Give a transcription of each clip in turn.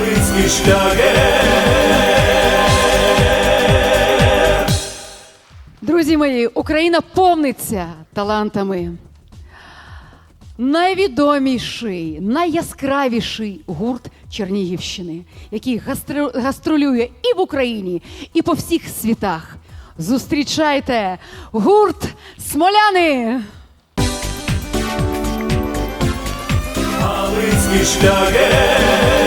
Галицький шлягер. Друзі мої, Україна повниться талантами. Найвідоміший, найяскравіший гурт Чернігівщини, який гастро- гастролює і в Україні, і по всіх світах. Зустрічайте гурт Смоляни! Галицький шлягер.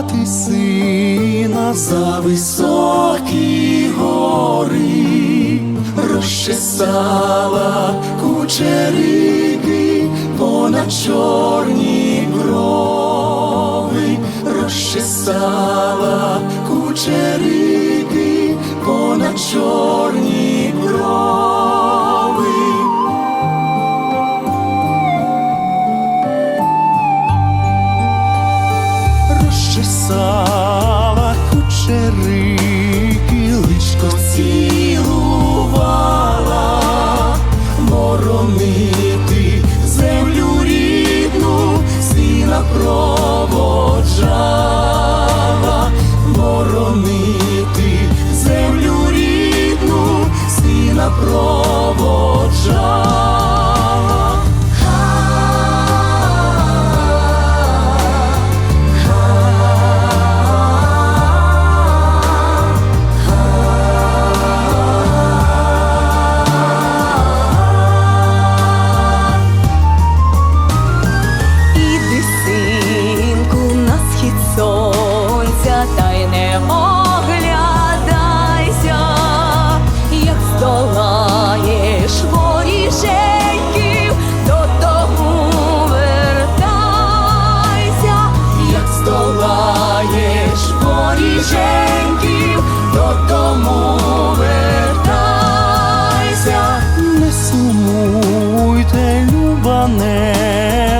Мати сина за високі гори, розчесала кучерики понад чорні брови, розчесала кучерики понад чорні кучерики, личко цілувала,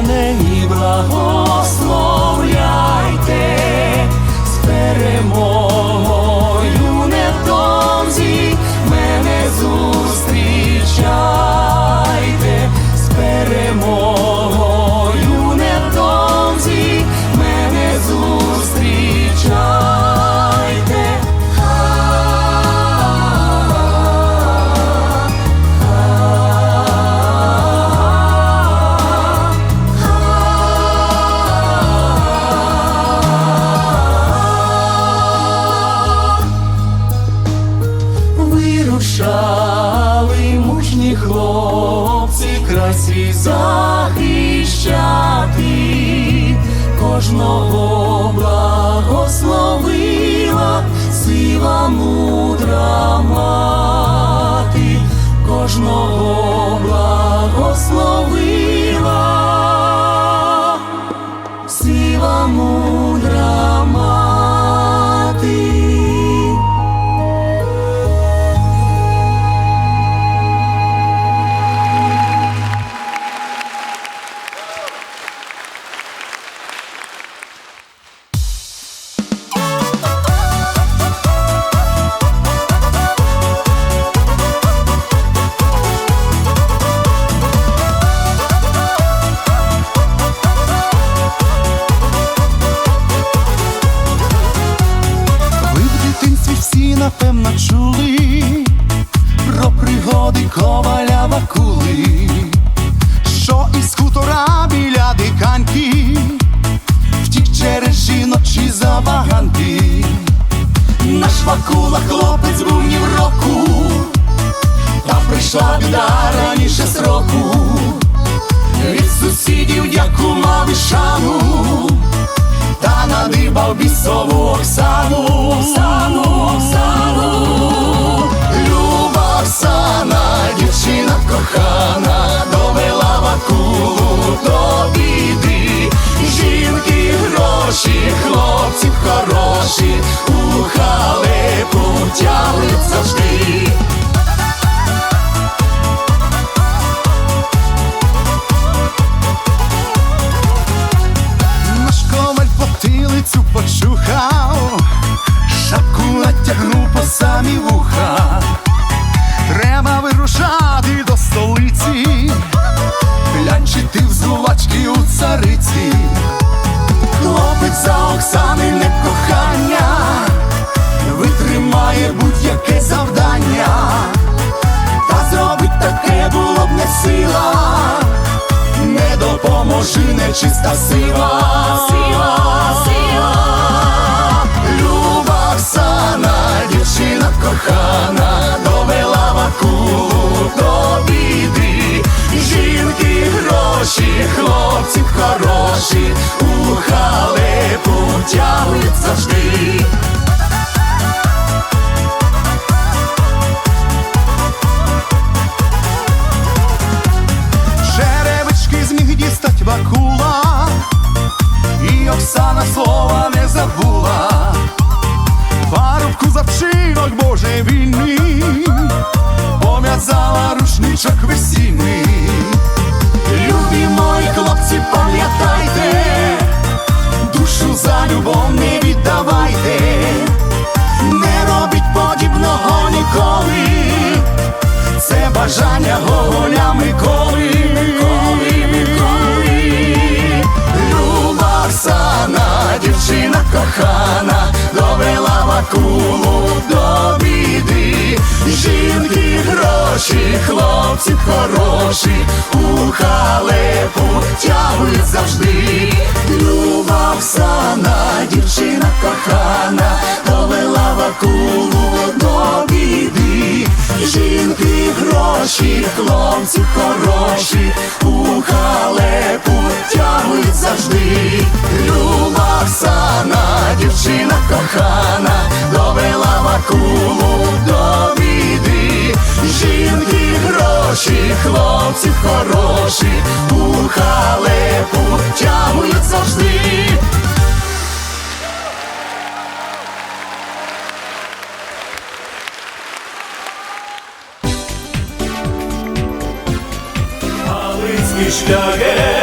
нене, і благословляйте з перемогою край захищати, кожного благословила сила мудра мати, кожного благословила коваля Вакули, що із хутора біля диканьки втік через жіночі забаганки. Наш Вакула хлопець був ні в року, та прийшла біда раніше сроку. Від сусідів дяку мав і шану та надибав бісову Оксану, Оксану, Оксану, Люба Оксана, хлопців хороші, у халепу тягли завжди. Чиста сила, сила, сила. Люба Оксана, дівчина кохана, рушничок весільний. Хороші, у халепу тягують завжди. Люба Оксана, дівчина кохана, довела Вакулу до біди. Жінки гроші, хлопці хороші, у халепу тягують завжди. Люба Оксана, дівчина кохана, хороші, у халепу тягують завжди. Шлягер